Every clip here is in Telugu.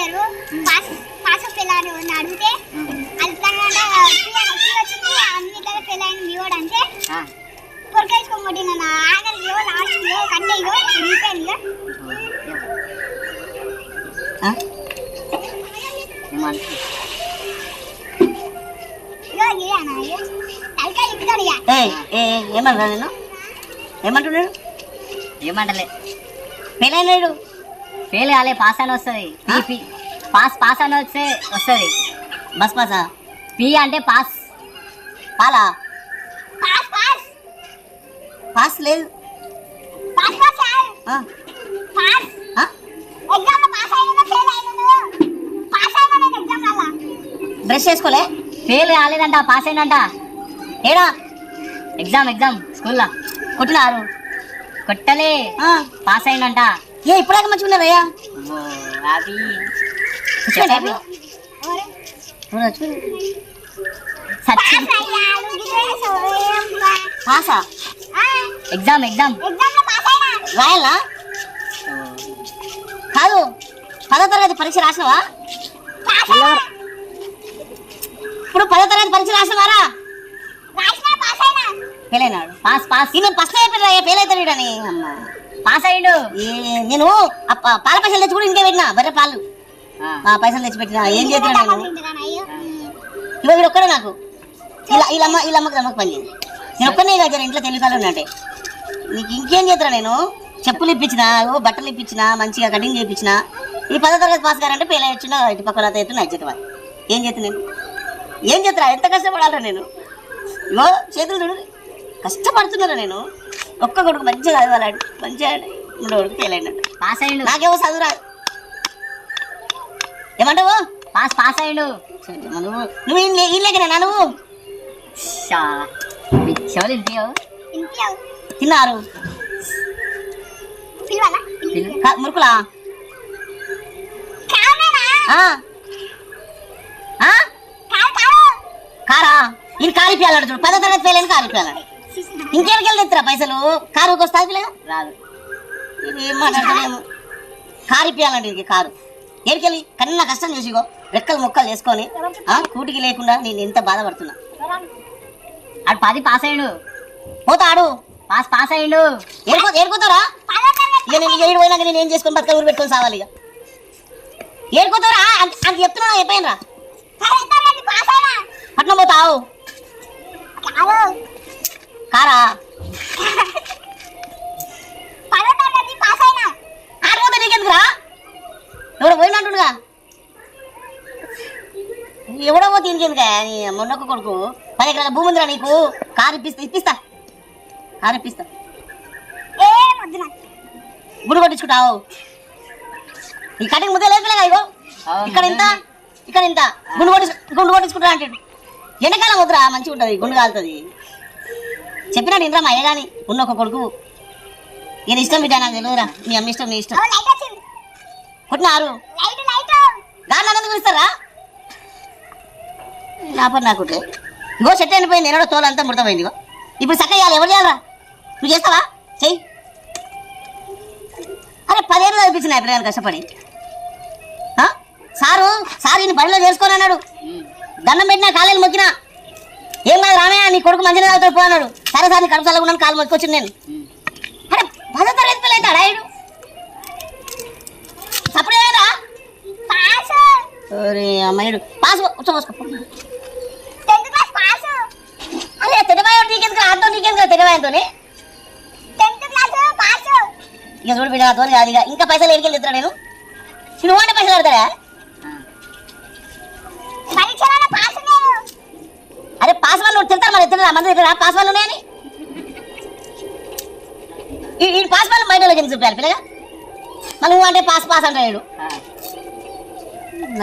ఇయర్ పాస్ పాస్ ఫెయిల్ అని అడిగితే అది వచ్చింది అన్నిట్లో ఫెయిల్ అయింది మీవాడు అంటే ఆ, పొరకేసుకొని కొట్టిన నా ఆగలి ఇగో లాస్ట్ ఇగో కట్టే ఇగో రిపేర్ నేను ఏమంటున్నాడు? ఏమంటలే. పెళ్ళైనాడు ఫెయిల్ కాలే పాస్ అని వస్తుంది. పాస్ పాస్ అని వస్తే వస్తుంది. బస్ పాసా పీ అంటే పాస్. పాలా? Pass pass. పాస్ లేదు. Pass pass sir pass? Exam pass అయినా ఫెయిల్ అయినా పాస్ అయినా ఎగ్జామ్ బ్రష్ చేసుకోలే. ఫెయిల్ కాలేదంట పాస్ అయిందంట ఏడా? ఎగ్జామ్ ఎగ్జామ్ స్కూల్లో. కొట్టినారు. కొట్టలే. పాస్ అయిందంట ఏ ఇప్పుడాక మంచిగా ఉన్నదయ్యా సచిన్ పాస్ ఎగ్జామ్ ఎగ్జామ్. రాయాలా? కాదు. పదో తరగతి పరీక్ష రాసినవా? ఇప్పుడు పదో తరగతి పరీక్ష రాసినవారా? ఫెయిల్ అయినాడు. Pass pass. ఈయన ఫస్ట్ అయిపోయినా ఫెయిల్ అవుతాడు అమ్మా. పాస్ అయ్యిండు. ఏ- నేను పాల పైసలు తెచ్చి కూడా ఇంకే పెట్టినా బర్రె పాలు. ఆ, పైసలు తెచ్చి పెట్టినా ఏం చేస్తున్నా నేను ఇవ్వ వీడు ఒక్కడే నాకు. ఇలా వీళ్ళమ్మ వీళ్ళమ్మకి అమ్మకి పని. నేను ఒక్కనే కదా ఇంట్లో తెలివికాలు ఉన్నట్టే నీకు ఇంకేం చేతున్నా నేను? చెప్పులు ఇప్పించిన ఓ బట్టలు ఇప్పించిన మంచిగా కటింగ్ చేయించిన ఈ పదో తరగతి పాస్ గారంటే పేల వచ్చిన ఇటు పక్కన ఎత్తున్నా ఇచ్చేత ఏం చేతున్నా నేను? ఏం చేతున్నా ఎంత కష్టపడాలరా నేను? ఇగో చేతులు చూడు కష్టపడుతున్నారా నేను. ఒక్క కొడుకు మంచిగా చదవాలంటే మంచిగా మూడో కొడుకు అయినట్టు పాస్ అయ్యిండు. నాకేమో చదువు రాదు ఏమంటావు? పాస్ పాస్ అయ్యిండు. నువ్వు నువ్వు? ఇల్లేకనా నువ్వు చెవులు ఇంటియావు తిన్నారు? మురుకులా? కారా? ఇది కాలిపోయాలడు చూడు. పదో తరగతి ఫెయిల్ అని తెస్తారా పైసలు? కారు వస్తుంది రాదు. ఇది ఏం మాట్లాడలేము కారిపోయాలండి ఇది కారు. ఏడికెళ్ళి? కన్నా కష్టం చేసిగో. రెక్కలు ముక్కలు వేసుకొని ఆ, కూటికి లేకుండా నేను ఎంత బాధపడుతున్నా. ఆడు పది పాస్ అయ్యిండు. పోతాడు పాస్ పాస్ అయ్యిండు. ఏడుకో ఏడుకోతారా ఇక నేను ఏడు పోయినాక నేను ఏం చేసుకొని బతక ఊరు పెట్టుకొని సావాలి ఇక. ఏడుకోతారా అంత అంత చెప్తున్నా అయిపోయినరా తరగతి పాస్ అయినా పట్నం పోతావు కాదు కారా పదో తరగతి పాస్ అయినా. ఆడిపోతే నీకెందుకురా ఎవడో పోయినట్టుగా ఎవడో పోతే ఇంకెందుకా నీ మొన్నొక్క కొడుకు. పది ఎకరాల భూమి ఉందిరా నీకు. కారు ఇప్పిస్తా ఇప్పిస్తా. కారు ఇప్పిస్తా. గుడి కొట్టించుకుంటావు. ఈ కటింగ్ ముద్ద లేపిలేగా ఇగో. ఇక్కడ ఇంత ఇక్కడ ఇంత. గుండు కొట్టి గుండు కొట్టించుకుంటా అంటే ఎండాకాలం వద్దురా మంచిగా ఉంటుంది గుండు కాలుతుంది. చెప్పినాడు ఇంద్రా మా అయ్యగాని ఉన్న ఒక కొడుకు. ఈయన ఇష్టం బిడ్డ నాకు తెలియదురా. మీ అమ్మ ఇష్టం నీ ఇష్టం. కొట్టినారు. దాన్ని అన్నది పిలుస్తారా? నా పని నాకు ఇగో చెట్టు ఎండిపోయింది ఎన్నడో తోలంతా ముడతపోయింది ఇప్పుడు చక్క చేయాలి ఎవరు చేయాలరా? నువ్వు చేస్తావా? చెయ్యి. అరే పదేళ్ళు చదివించిన పిల్లలు కష్టపడి? సారు సార్ ఈయన పనిలో చేసుకోని అన్నాడు దండం పెట్టినా కాలేలు మొక్కినా. ఏం కాదు రామయ్య నీ కొడుకు మంచిగా చదువుతాడు పో అన్నాడు. సరే సార్ నీ కడుపు చల్లకుండా కాలు మొక్కొచ్చింది నేను. అరే పదో తరగతి పిల్ల అవుతాడా అప్పుడు పాస్. అరే అమ్మాయిడు పాస్ నీకెందుకు నీకెందుకు ఇక చూడు బిడ్డ నాతో కాదు ఇక. ఇంకా పైసలు ఎడికెళ్ళి ఇస్తాను నేను? నువ్వు అంటే పైసలు నేను. అరే పాస్ వాళ్ళు తింటారు మరి? తింటారా మంది పాస్ వాళ్ళు ఉన్నాయని? ఈ- ఈ పాస్ వాళ్ళు బయట ఎందుకు చూపారు పిల్లగా? మళ్ళీ నువ్వు అంటే పాస్ పాస్ అంటాడు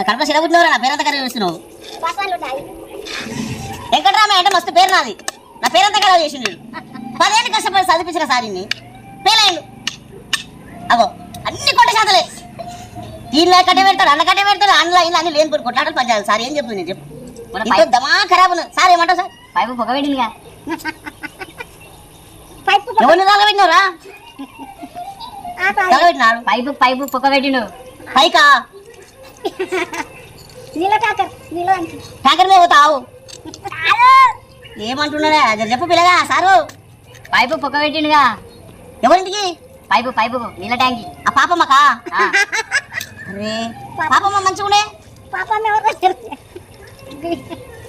కడప సిడబుట్టినవరా నా పేరంతా ఖరాబ్ చేస్తున్నావు. వెంకటరామయ్య అంటే మస్తు పేరు నాది. నా పేరంతా ఖరాబ్ చేసిండు పదేళ్ళు కష్టపడి చదివించిన సారిని పేలైండు అగో అన్ని కొట్ట శాతలే. ఈయన కట్టే పెడతాడు అన్న కట్టే పెడతాడు అందులో ఇలా అన్ని లేని కొట్లాటలు పంచాలి సార్ ఏం చెప్తుంది నేను చెప్పు. దమా ఖరాబ్ ఉన్నది. సార్ ఏమంటావు సార్? పైపు పొగ పెట్టిందిగా. ఎవరిని పై- తగలబెట్టినాడు పైపు పైపు పొగ పెట్టిండు. పైకా? నీళ్ళ టాకర్ నీళ్ళ దానికి ట్యాంకర్ మీద పోతావు. కాదు ఏమంటున్నారా? జర చెప్పు పిల్లగా సారు. పైపు పొక్క పెట్టిండుగా. ఎవరింటికి? పైపు పైపు నీళ్ళ ట్యాంకి. ఆ పాపమ్మకా? అరే పాపమ్మ మంచిగునే పాప ఎవరు తెలుసు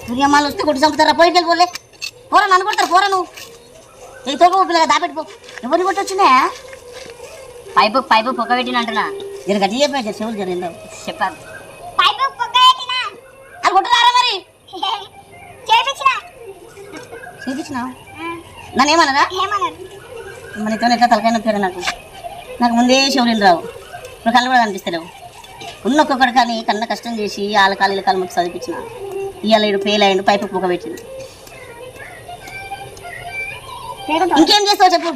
సూర్యమ్మాలు వస్తే కొట్టి చంపుతారా? పోయి వెళ్ళిపోలే పోరా నన్ను కొడతారు పోరా నువ్వు. ఏ తోక పిల్లగా దాపెట్టుకో ఎవరిని కొట్టి వచ్చినా పైపు పైపు పొక్క పెట్టిండు అంటున్నా. జర గట్టి చెప్పా జర చెవులు జర ఏందో. చెప్పారు పైపు పొగ పెట్టినా? అది కొట్టుదారా మరి? చేపించిన? చూపించినావు నన్ను ఏమన్నారా మన ఇతను ఎట్లా తలకాయ నొప్పారు నాకు? నాకు ముందే చెవులు రావు. ఇప్పుడు కళ్ళు కూడా కనిపిస్తలేవు. ఉన్న ఒక్కొక్కటి కానీ కన్న కష్టం చేసి వాళ్ళ కాలు వీళ్ళ కాలు ముక్కి చదివించిన ఇవాళ ఇడు ఫెయిల్ అయ్యిండు పైపు పొగ పెట్టిండు. ఇంకేం చేస్తావు చెప్పు.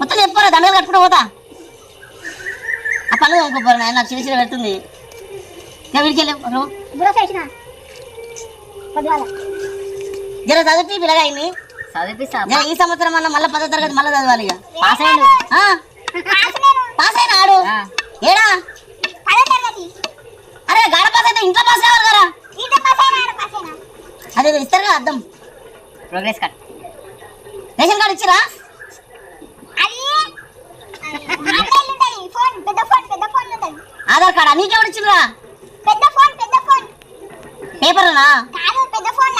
మొత్తం చెప్పరా దండలు కట్టుకుంటూ పోతా. ఆ పనులు ఇంకోపోరు నాయన నాకు చిన్న చిన్న పెడుతుంది. ఇంకా వీడికి వెళ్ళి బుర్ర చేసిన పొద్దుగాల జర చదివి పిల్లగా అయింది చదివిస్తా జర ఈ సంవత్సరం మళ్ళీ మళ్ళీ పదో తరగతి మళ్ళీ చదవాలి ఇక. పాస్ అయ్యిండు ఆ, పాస్ నేను అయినా ఆడు? ఆ, ఏడా? అరే గాడ పాస్ అయితే ఇంట్లో పాస్ కావాలి కదా. అదే ఇస్తారు కదా అర్థం. ప్రోగ్రెస్ కార్డ్ రేషన్ కార్డు ఇచ్చిరా? ఆధార్ కార్డా? నీకెవరు ఇచ్చిరా పెద్ద ఫోన్ పెద్ద ఫోన్. పేపర్నా? కాదు పెద్ద ఫోన్?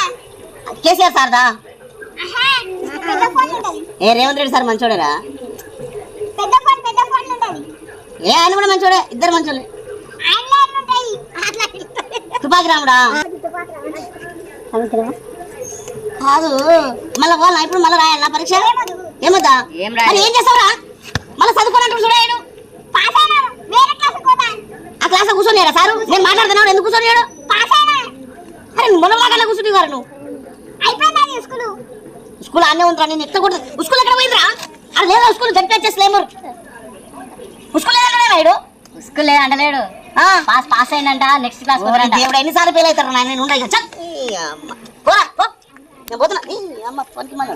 కేసీఆర్ సార్దా? పెద్ద ఫోన్ ఉంటుంది ఏ రేవంత్ రెడ్డి సార్ మంచోడేరా? పెద్ద ఫోన్ పెద్ద ఫోన్ ఉంటుంది ఏ ఆయన కూడా మంచోడే? ఇద్దరు మంచోళ్ళే. తుపాకి రాముడా? కాదు. మళ్ళీ పోవాలా? ఇప్పుడు మళ్ళీ రాయాలా పరీక్ష? ఏమొద్దా? ఏం రాయాలి? మరి ఏం చేస్తావురా? మళ్ళీ చదువుకోనంటాడు చూడాడు ఆ క్లాస్ కూర్చొనియారా సారు? నేను మాట్లాడుతున్నాడు ఎందుకు అయినా? అరే మొన్న కూర్చుని గారు నువ్వు. స్కూల్ అన్నీ ఉంటారా నేను ఎక్కడ కూడా స్కూల్ ఎక్కడ పోయిందిరా? అది లేదా స్కూల్ జడ్పేచేసలేమరు స్కూల్. పాస్ పాస్ అయిందంట నెక్స్ట్ క్లాస్ దేవుడు ఎన్నిసార్లు ఫెయిల్ అవుతారు నాయన నేను ఉండగా పోరా పో నేను పోతున్నా ఈ అమ్మ పనికి మళ్ళీ